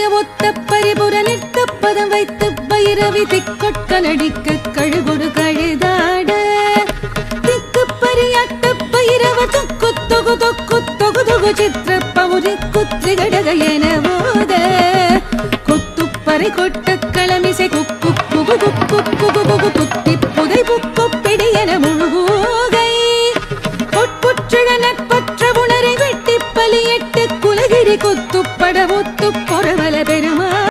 பரிபுர நிற்க பதம் வைத்து பைரவி திக்கொட்க நடிக்க கழுகொடு கழுதாட. திக்கு பரியாட்ட பைரவ தொக்கு தொகு தொக்கு தொகு தொகு சித்திர பவுரி குத்ரி கடக என போத கொத்துப்பறை கொட்ட களமிசை குக்கு குகு குக்கு குகு குகு குத்தி കുലഗിരി കൊത്തുപ്പട ഒത്തുപൊറവല പെരുമാ